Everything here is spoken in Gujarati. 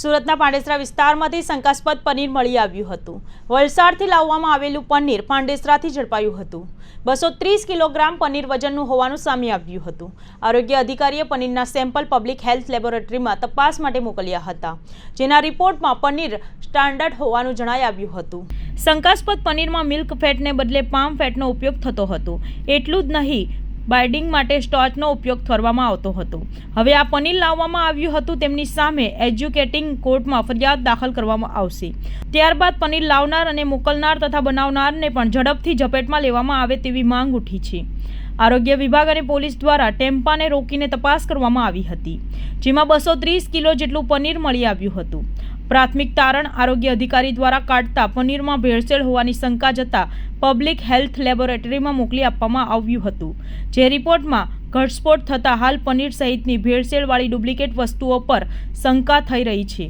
સુરતના પાંડેસરા વિસ્તારમાંથી શંકાસ્પદ પનીર મળી આવ્યું હતું. વલસાડથી લાવવામાં આવેલું પનીર પાંડેસરાથી ઝડપાયું હતું. બસો ત્રીસ કિલોગ્રામ પનીર વજનનું હોવાનું સામે આવ્યું હતું. આરોગ્ય અધિકારીએ પનીરના સેમ્પલ પબ્લિક હેલ્થ લેબોરેટરીમાં તપાસ માટે મોકલ્યા હતા, જેના રિપોર્ટમાં પનીર સ્ટાન્ડર્ડ હોવાનું જણાઈ આવ્યું હતું. શંકાસ્પદ પનીરમાં મિલ્ક ફેટને બદલે પામ ફેટનો ઉપયોગ થતો હતો. એટલું જ નહીં બાઇડિંગ માટે સ્ટોચનો ઉપયોગ કરવામાં આવતો હતો. હવે આ પનીર લાવવામાં આવ્યું હતું તેમની સામે એજ્યુકેટિંગ કોર્ટમાં ફરિયાદ દાખલ કરવામાં આવશે. ત્યારબાદ પનીર લાવનાર અને મોકલનાર તથા બનાવનારને પણ ઝડપથી ઝપેટમાં લેવામાં આવે તેવી માંગ ઉઠી છે. આરોગ્ય વિભાગ અને પોલીસ દ્વારા ટેમ્પાને રોકીને તપાસ કરવામાં આવી હતી, જેમાં બસો ત્રીસ કિલો જેટલું પનીર મળી આવ્યું હતું. પ્રાથમિક તારણ આરોગ્ય અધિકારી દ્વારા કાઢતા પનીરમાં ભેળસેળ હોવાની શંકા જતા પબ્લિક હેલ્થ લેબોરેટરીમાં મોકલી આપવામાં આવ્યું હતું. જે રિપોર્ટમાં, ઘટસ્ફોટ થતાં હાલ પનીર સહિતની ભેળસેળવાળી ડુપ્લિકેટ વસ્તુઓ પર શંકા થઈ રહી છે.